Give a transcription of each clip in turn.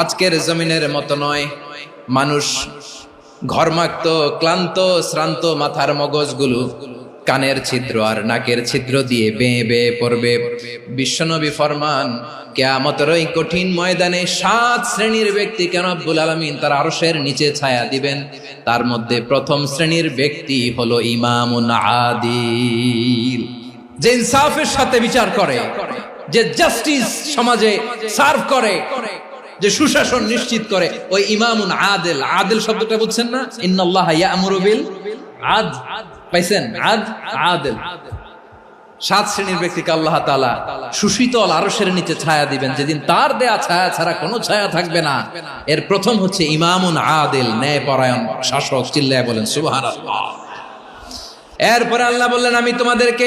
আজকের জমিনের মতো নয়। মানুষ ঘরমাক্ত, ক্লান্ত, শ্রান্ত মাথার মগজগুলো কানের ছিদ্র আর নাকের ছিদ্র দিয়ে বেয়ে বেয়ে পড়বে। বিশ্বনবী ফরমান কেয়ামতের ওই কঠিন ময়দানে সাত শ্রেণির ব্যক্তি কেন আব্বুল আলমিন তার আরশের নিচে ছায়া দিবেন? তার মধ্যে প্রথম শ্রেণির ব্যক্তি হলো আদিল যে ইনসাফের সাথে বিচার করে, যে জাস্টিস সমাজে সার্ভ করে যে সুশাসন নিশ্চিত করে, ওই ইমামুন আদেল। আদেল শব্দটা বুঝছেন না? ইন্নাল্লাহ ইয়ামুরু বিল আদ। পাইছেন? আদ? আদেল। সাত শ্রেণির ব্যক্তিকে আল্লাহ তাআলা সুশীতল আরশের নিচে ছায়া দিবেন। যেদিন তার দেয়া ছায়া ছাড়া কোনো ছায়া থাকবে না। এর প্রথম হচ্ছে ইমামুন আদেল, ন্যায়পরায়ণ শাসক। চিল্লায় বলেন, সুবহানাল্লাহ। এরপরে আল্লাহ বললেন, আমি তোমাদেরকে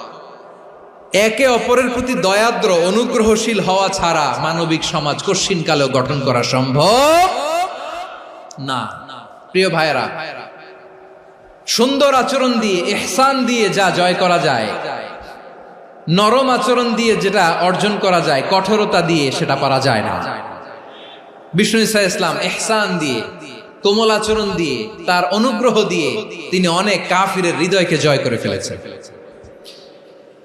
একে অপরের প্রতি দয়াদ্র, অনুগ্রহশীল হওয়া ছাড়া মানবিক সমাজ কশিন কালেও গঠন করা সম্ভব না। প্রিয় ভাইরা সুন্দর আচরণ দিয়ে এহসান দিয়ে যা জয় করা যায়, নরম আচরণ দিয়ে যেটা অর্জন করা যায়, কঠোরতা দিয়ে সেটা পারা যায় না। বিষ্ণু ইসা ইসলাম এহসান দিয়ে, কোমল আচরণ দিয়ে, তার অনুগ্রহ দিয়ে তিনি অনেক কাফিরের হৃদয়কে জয় করে ফেলেছেন।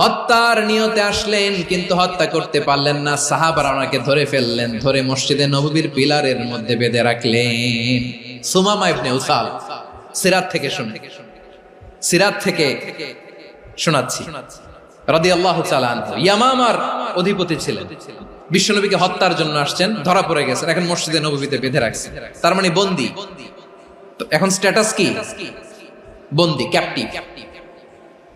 হত্যার নিয়তে আসলেন, কিন্তু হত্যা করতে পারলেন না। সাহাবারা ওনাকে ধরে ফেললেন, ধরে মসজিদে নববীর পিলারের মধ্যে বেঁধে রাখলেন। সুমামা ইবনে উসাল, সিরাত থেকে শুনে সিরাত থেকে শোনাচ্ছি। অধিপতি ছিলেন। বিশ্বনবীকে হত্যার জন্য আসছেন, ধরা পড়ে গেছেন, এখন মসজিদে নববীতে বেঁধে রাখছেন। তার মানে বন্দি। এখন স্ট্যাটাস কি? বন্দি ক্যাপ্টিভ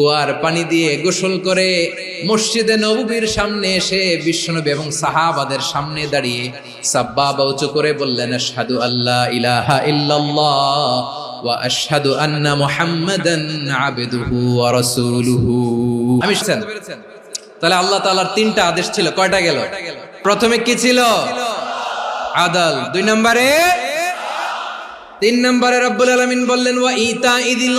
কুয়ার পানি দিয়ে গোসল করে মসজিদে নবীর সামনে এসে বিশ্বনবী এবং সাহাবাদের সামনে দাঁড়িয়ে সাব্বা উঁচু করে বললেন, আশহাদু আল্লাহ ইলাহা ইল্লাল্লাহ তাহলে আল্লাহ তিনটা আদেশ ছিল। কয়টা গেল? প্রথমে কি ছিল? আদাল। দুই নম্বরে? তিন নম্বরে বললেন, ওয়া ইতা ইদিল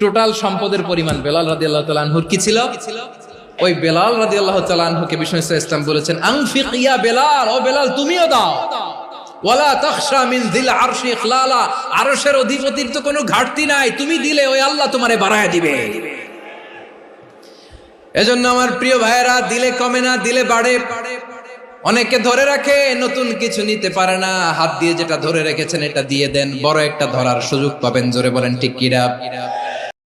টোটাল সম্পদের পরিমাণ বেলাল রাদি আল্লাহ তালানহুর কি ছিল? ওই বেলাল রাদি আল্লাহ তালানহুকে বিষ্ণু ইসলাম বলেছেন, আংফিক ইয়া বেলাল, ও বেলাল, তুমিও দাও। নতুন কিছু নিতে পারে না, হাত দিয়ে যেটা ধরে রেখেছেন, এটা দিয়ে দেন। বড় একটা ধরার সুযোগ পাবেন, জোরে বলেন, ঠিক কিরা